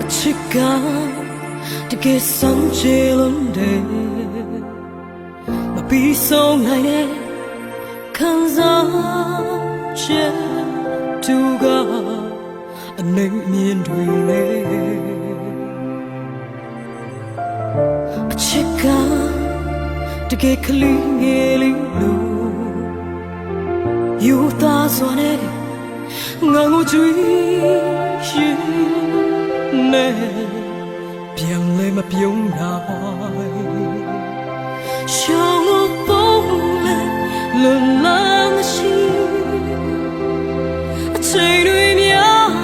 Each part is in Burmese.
အချစ်ကတကယ်စမ်းချေလုံးတယ်မပြီးဆုံးနိုင်တဲ့ခံစားချက်သူကအနိုင်မြင်တွေလေအချစ်ကတကယ်ကလေးငယ်လေးလို့ယူသားစွာနဲ့ ငါကိုကြွေးရင်နဲ့ပြန်လဲမပြုံးနိုင်ရှောင်းလို့ပုံလဲလွန်လာမရှိအချိန်တွေများ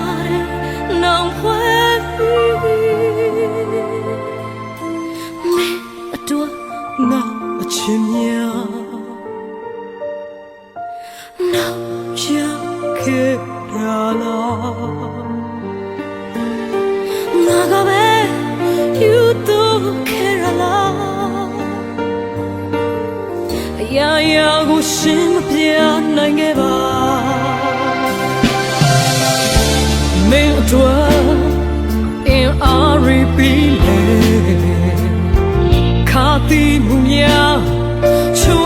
တ ယ်နောင်ဖွဲမင်းအတွက်ငါအချင်းများနောက်ရခဲ့ရလားငါကပဲ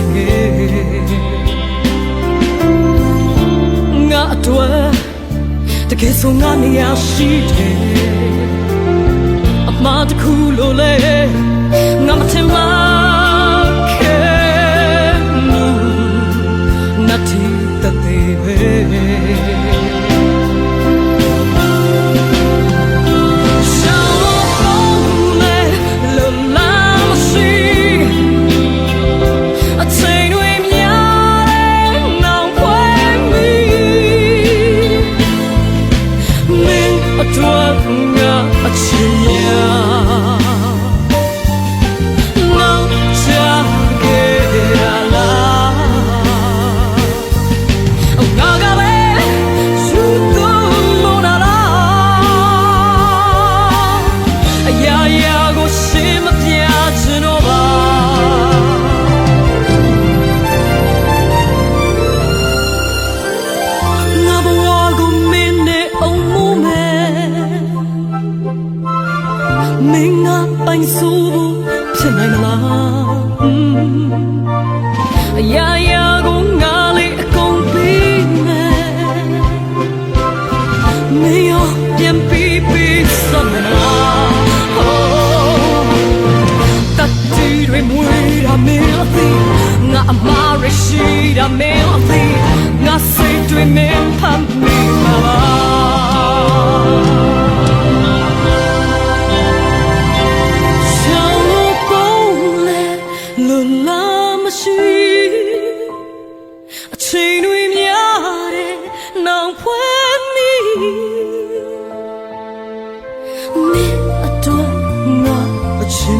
နိုင်ခဲ့ငါအတွက်တကယ်ဆိုငါနေရာရှိတယ်အမှားတစ်ခုလို့လေငါမထင်မှခဲ့ဘူး not to the baby င်းအတွက်ငါအချင်းများနောက်ချခဲ့ရလားငါက နိုင်မလားအရာရာကိုငါလေးအကုန်ပြီးမယ်မင်းရောပြန်ပြီးပြီးစမနာတတ်တီတွေမွေးတာမင်းအသိငါအမားရရှိတာမင်းအသိငါစိတ်တွေမင်းဖမ်းမိမှာပါ ဆောင်ဖွဲ့မိမင်းအတွက်ငါအချင်း